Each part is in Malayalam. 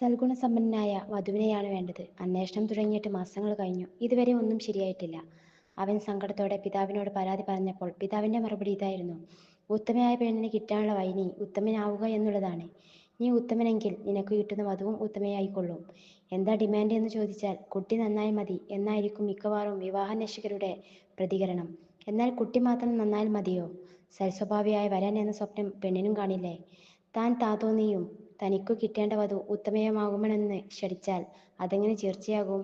സൽഗുണസമ്പന്നനായ വധുവിനെയാണ് വേണ്ടത്. അന്വേഷണം തുടങ്ങിയിട്ട് മാസങ്ങൾ കഴിഞ്ഞു. ഇതുവരെ ഒന്നും ശരിയായിട്ടില്ല. അവൻ സങ്കടത്തോടെ പിതാവിനോട് പരാതി പറഞ്ഞപ്പോൾ പിതാവിന്റെ മറുപടി ഇതായിരുന്നു. ഉത്തമയായ പെണ്ണിന് കിട്ടാനുള്ള വൈനി ഉത്തമനാവുക എന്നുള്ളതാണ്. നീ ഉത്തമനെങ്കിൽ നിനക്ക് കിട്ടുന്ന വധുവും ഉത്തമയായിക്കൊള്ളും. എന്താ ഡിമാൻഡ് എന്ന് ചോദിച്ചാൽ കുട്ടി നന്നായി മതി എന്നായിരിക്കും മിക്കവാറും വിവാഹാന്വേഷകരുടെ പ്രതികരണം. എന്നാൽ കുട്ടി മാത്രം നന്നായാൽ മതിയോ? സൽസ്വഭാവിയായ വരൻ എന്ന സ്വപ്നം പെണ്ണിനും കാണില്ലേ? താൻ താതോന്നിയും തനിക്കു കിട്ടേണ്ട വധു ഉത്തമയാകുമെന്ന് ശഠിച്ചാൽ അതെങ്ങനെ തീർച്ചയാകും?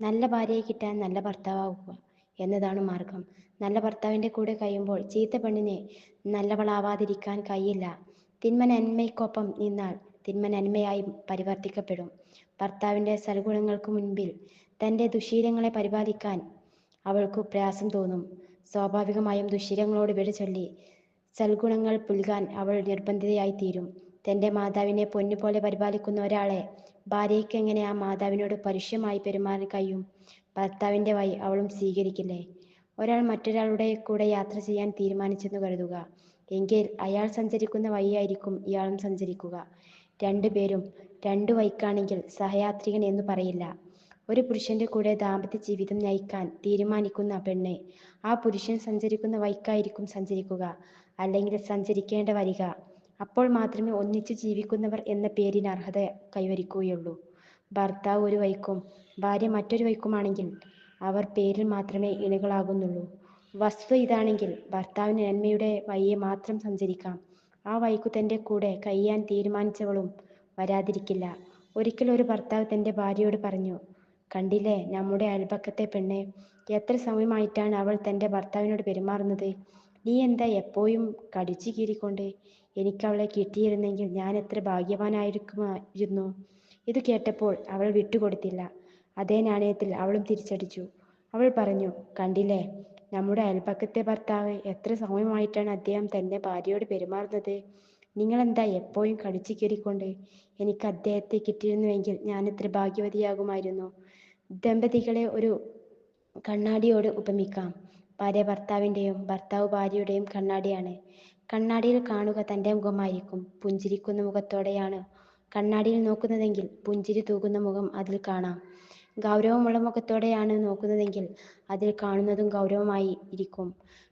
നല്ല ഭാര്യയെ കിട്ടാൻ നല്ല ഭർത്താവാകുക എന്നതാണ് മാർഗം. നല്ല ഭർത്താവിന്റെ കൂടെ കഴിയുമ്പോൾ ചീത്ത പെണ്ണിനെ നല്ലവളാവാതിരിക്കാൻ കഴിയില്ല. തിന്മ നന്മയ്ക്കൊപ്പം നിന്നാൽ തിന്മ നന്മയായി പരിവർത്തിക്കപ്പെടും. ഭർത്താവിന്റെ സൽഗുണങ്ങൾക്ക് മുൻപിൽ തന്റെ ദുശ്ശീലങ്ങളെ പരിപാലിക്കാൻ അവൾക്കു പ്രയാസം തോന്നും. സ്വാഭാവികമായും ദുശ്ശീലങ്ങളോട് വിട ചൊല്ലി സൽഗുണങ്ങൾ പുൽകാൻ അവൾ നിർബന്ധിതയായിത്തീരും. തന്റെ മാതാവിനെ പൊന്നുപോലെ പരിപാലിക്കുന്ന ഒരാളെ ഭാര്യയ്ക്ക് എങ്ങനെ ആ മാതാവിനോട് പരുഷമായി പെരുമാറാൻ കഴിയും? ഭർത്താവിന്റെ വഴി അവളും സ്വീകരിക്കില്ലേ? ഒരാൾ മറ്റൊരാളുടെ കൂടെ യാത്ര ചെയ്യാൻ തീരുമാനിച്ചെന്നു കരുതുക. എങ്കിൽ അയാൾ സഞ്ചരിക്കുന്ന വഴിയായിരിക്കും ഇയാളും സഞ്ചരിക്കുക. രണ്ടു പേരും രണ്ടു വഴിക്കാണെങ്കിൽ സഹയാത്രികൻ എന്ന് പറയില്ല. ഒരു പുരുഷന്റെ കൂടെ ദാമ്പത്യ ജീവിതം നയിക്കാൻ തീരുമാനിക്കുന്ന പെണ്ണ് ആ പുരുഷൻ സഞ്ചരിക്കുന്ന വഴിക്കായിരിക്കും സഞ്ചരിക്കുക, അല്ലെങ്കിൽ സഞ്ചരിക്കേണ്ട വരിക. അപ്പോൾ മാത്രമേ ഒന്നിച്ചു ജീവിക്കുന്നവർ എന്ന പേരിന് അർഹത കൈവരിക്കുകയുള്ളൂ. ഭർത്താവ് ഒരു വൈക്കും ഭാര്യ മറ്റൊരു വൈക്കുമാണെങ്കിൽ അവർ പേരിൽ മാത്രമേ ഇണകളാകുന്നുള്ളൂ. വസ്തുത ഇതാണെങ്കിൽ ഭർത്താവിന് നന്മയുടെ വഴിയെ മാത്രം സഞ്ചരിക്കാം. ആ വൈക്കു തന്റെ കൂടെ കഴിയാൻ തീരുമാനിച്ചവളും വരാതിരിക്കില്ല. ഒരിക്കൽ ഒരു ഭർത്താവ് തന്റെ ഭാര്യയോട് പറഞ്ഞു. കണ്ടില്ലേ നമ്മുടെ അയൽപക്കത്തെ പെണ്ണ്. എത്ര സമയമായിട്ടാണ് അവൾ തന്റെ ഭർത്താവിനോട് പെരുമാറുന്നത്. നീ എന്താ എപ്പോഴും കടിച്ചു കീറിക്കൊണ്ട്. എനിക്കവളെ കിട്ടിയിരുന്നെങ്കിൽ ഞാൻ എത്ര ഭാഗ്യവാനായിരിക്കുമായിരുന്നു. ഇത് കേട്ടപ്പോൾ അവൾ വിട്ടുകൊടുത്തില്ല. അതേ നാണയത്തിൽ അവളും തിരിച്ചടിച്ചു. അവൾ പറഞ്ഞു. കണ്ടില്ലേ നമ്മുടെ അയൽപക്കത്തെ ഭർത്താവ്. എത്ര സമയമായിട്ടാണ് അദ്ദേഹം തന്റെ ഭാര്യയോട് പെരുമാറുന്നത്. നിങ്ങളെന്താ എപ്പോഴും കടിച്ചു കീറിക്കൊണ്ട്. എനിക്ക് അദ്ദേഹത്തെ കിട്ടിയിരുന്നുവെങ്കിൽ ഞാൻ എത്ര ഭാഗ്യവതിയാകുമായിരുന്നു. ദമ്പതികളെ ഒരു കണ്ണാടിയോട് ഉപമിക്കാം. ഭാര്യ ഭർത്താവിന്റെയും ഭർത്താവ് ഭാര്യയുടെയും കണ്ണാടിയാണ്. കണ്ണാടിയിൽ കാണുക തന്റെ മുഖമായിരിക്കും. പുഞ്ചിരിക്കുന്ന മുഖത്തോടെയാണ് കണ്ണാടിയിൽ നോക്കുന്നതെങ്കിൽ പുഞ്ചിരി തൂകുന്ന മുഖം അതിൽ കാണാം. ഗൗരവമുള്ള മുഖത്തോടെയാണ് നോക്കുന്നതെങ്കിൽ അതിൽ കാണുന്നതും ഗൗരവമായി ഇരിക്കും.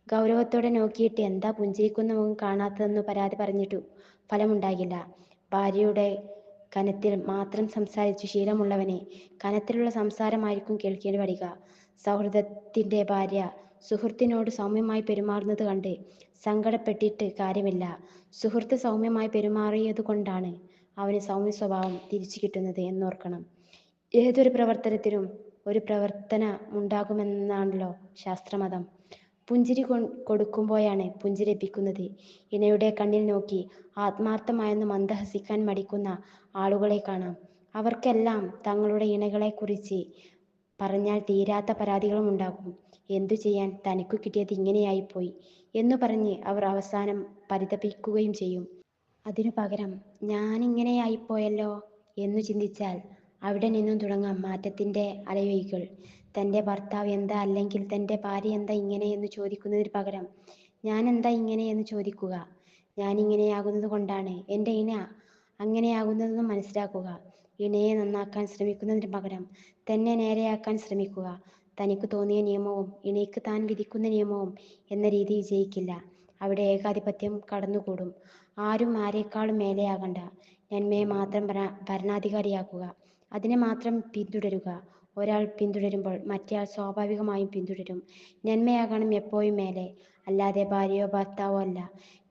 ഗൗരവത്തോടെ നോക്കിയിട്ട് എന്താ പുഞ്ചിരിക്കുന്ന മുഖം കാണാത്തതെന്ന് പരാതി പറഞ്ഞിട്ടു ഫലമുണ്ടാകില്ല. ഭാര്യയുടെ കനത്തിൽ മാത്രം സംസാരിച്ച് ശീലമുള്ളവനെ കനത്തിലുള്ള സംസാരമായിരിക്കും കേൾക്കേണ്ടി വരിക. സൗഹൃദത്തിന്റെ ഭാര്യ സുഹൃത്തിനോട് സൗമ്യമായി പെരുമാറുന്നത് കണ്ട് സങ്കടപ്പെട്ടിട്ട് കാര്യമില്ല. സുഹൃത്ത് സൗമ്യമായി പെരുമാറിയത് കൊണ്ടാണ് അവന് സൗമ്യ സ്വഭാവം തിരിച്ചു കിട്ടുന്നത് എന്നോർക്കണം. ഏതൊരു പ്രവർത്തനത്തിനും ഒരു പ്രവർത്തന ഉണ്ടാകുമെന്നാണല്ലോ ശാസ്ത്രമതം. പുഞ്ചിരി കൊടുക്കുമ്പോഴാണ് പുഞ്ചിരിപ്പിക്കുന്നത്. ഇണയുടെ കണ്ണിൽ നോക്കി ആത്മാർത്ഥമായെന്ന് മന്ദഹസിക്കാൻ മടിക്കുന്ന ആളുകളെ കാണാം. അവർക്കെല്ലാം തങ്ങളുടെ ഇണകളെക്കുറിച്ച് പറഞ്ഞാൽ തീരാത്ത പരാതികളുമുണ്ടാകും. എന്തു ചെയ്യാൻ തനിക്ക് കിട്ടിയത് ഇങ്ങനെയായിപ്പോയി എന്ന് പറഞ്ഞ് അവർ അവസാനം പരിതപിക്കുകയും ചെയ്യും. അതിനു പകരം ഞാനിങ്ങനെയായിപ്പോയല്ലോ എന്നു ചിന്തിച്ചാൽ അവിടെ നിന്നും തുടങ്ങാം മാറ്റത്തിന്റെ അലയൊലികൾ. തന്റെ ഭർത്താവ് എന്താ അല്ലെങ്കിൽ തന്റെ ഭാര്യ എന്താ ഇങ്ങനെ എന്ന് ചോദിക്കുന്നതിന് പകരം എന്താ ഇങ്ങനെ എന്ന് ചോദിക്കുക. ഞാനിങ്ങനെയാകുന്നതുകൊണ്ടാണ് എന്റെ ഇണ അങ്ങനെയാകുന്നതെന്ന് മനസ്സിലാക്കുക. ഇണയെ നന്നാക്കാൻ ശ്രമിക്കുന്നതിന് പകരം തന്നെ നേരെയാക്കാൻ ശ്രമിക്കുക. തനിക്കു തോന്നിയ നിയമവും ഇണയ്ക്ക് താൻ വിധിക്കുന്ന നിയമവും എന്ന രീതി വിജയിക്കില്ല. അവിടെ ഏകാധിപത്യം കടന്നുകൂടും. ആരും ആരേക്കാളും മേലെയാകണ്ട. നന്മയെ മാത്രം ഭരണാധികാരിയാക്കുക. അതിനെ മാത്രം പിന്തുടരുക. ഒരാൾ പിന്തുടരുമ്പോൾ മറ്റേയാൾ സ്വാഭാവികമായും പിന്തുടരും. നന്മയാകണം എപ്പോഴും മേലെ. അല്ലാതെ ഭാര്യയോ ഭർത്താവോ അല്ല.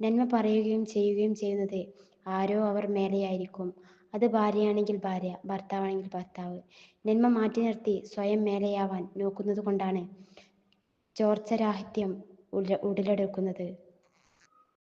നന്മ പറയുകയും ചെയ്യുകയും ചെയ്യുന്നത് ആരോ അവർ മേലെയായിരിക്കും. അത് ഭാര്യയാണെങ്കിൽ ഭാര്യ, ഭർത്താവാണെങ്കിൽ ഭർത്താവ്. നന്മ മാറ്റി നിർത്തി സ്വയം മേലെയാവാൻ നോക്കുന്നതുകൊണ്ടാണ് ചോർച്ചരാഹിത്യം ഉടലെടുക്കുന്നത്.